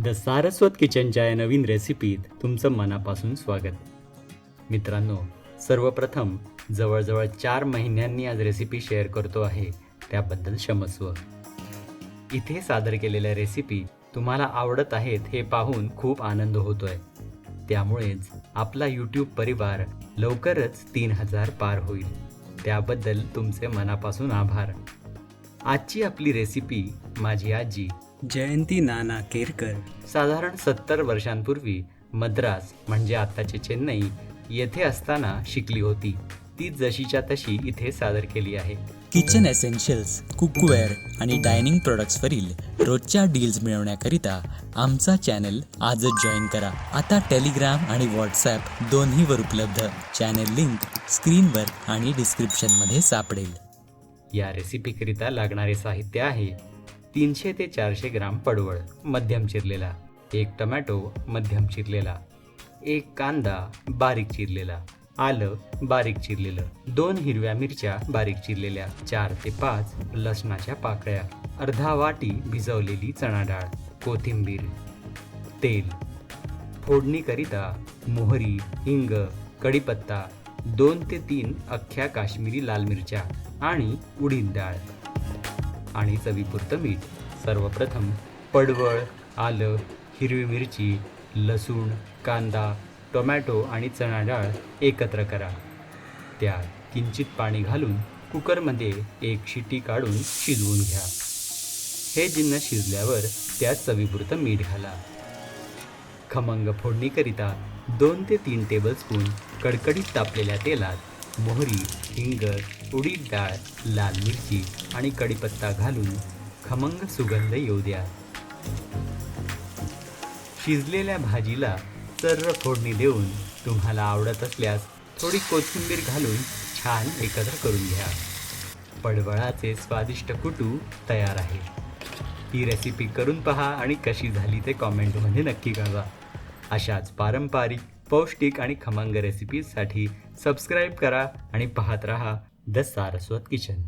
The Saraswat किचनच्या या नवीन रेसिपीत तुमचं मनापासून स्वागत. मित्रांनो सर्वप्रथम जवळजवळ चार महिन्यांनी आज रेसिपी शेअर करतो आहे त्याबद्दल क्षमस्व. इथे सादर केलेल्या रेसिपी तुम्हाला आवडत आहेत हे पाहून खूप आनंद होतोय. त्यामुळेच आपला यूट्यूब परिवार लवकरच तीन हजार पार होईल. त्याबद्दल तुमचे मनापासून आभार. आजची आपली रेसिपी माझी आजी जयंती नाना केरकर. साधारण सत्तर वर्षांपूर्वी मद्रास म्हणजे आत्ताचे चेन्नई येथे असताना शिकली होती. ती जशीच्या तशी इथे सादर केली आहे. किचन एसेन्शियल्स कुकवेअर आणि डायनिंग प्रोडक्ट्सवरील रोजच्या डील्स मिळवण्याकरिता आमचा चॅनल आजच जॉईन करा. आता टेलिग्राम आणि व्हॉट्सॲप दोन्हीवर उपलब्ध. चॅनल लिंक स्क्रीनवर आणि डिस्क्रिप्शनमध्ये सापडेल. या रेसिपीकरिता लागणारे साहित्य आहे तीनशे ते चारशे ग्राम पडवळ मध्यम चिरलेला. एक टमॅटो मध्यम चिरलेला. एक कांदा बारीक चिरलेला. आलं बारीक चिरलेलं. दोन हिरव्या मिरच्या बारीक चिरलेल्या. चार ते पाच लसणाच्या पाकळ्या. अर्धा वाटी भिजवलेली चणा डाळ कोथिंबीर तेल. फोडणीकरिता मोहरी हिंग कढीपत्ता दोन ते तीन अख्ख्या काश्मीरी लाल मिरच्या आणि उडीद डाळ. आणि चवीपुरतं मीठ. सर्वप्रथम पडवळ आलं हिरवी मिरची लसूण कांदा टोमॅटो आणि चणा डाळ एकत्र करा. त्यात किंचित पाणी घालून कुकरमध्ये एक शिटी काढून शिजवून घ्या. हे जिन्न शिजल्यावर त्यात चवीपुरतं मीठ घाला. खमंग फोडणीकरिता दोन ते तीन टेबलस्पून कडकडीत तापलेल्या तेलात मोहरी हिंग उडीद डाळ लाल मिरची आणि कढीपत्ता घालून खमंग सुगंध येऊ द्या. शिजलेल्या भाजीला सर्र फोडणी देऊन तुम्हाला आवडत असल्यास थोडी कोथिंबीर घालून छान एकत्र करून घ्या. पडवळाचे स्वादिष्ट कुटू तयार आहे. ही रेसिपी करून पहा आणि कशी झाली ते कॉमेंटमध्ये नक्की कळवा. अशाच पारंपरिक पौष्टिक आणि खमंग रेसिपीजसाठी सबस्क्राईब करा आणि पाहत रहा द सारस्वत किचन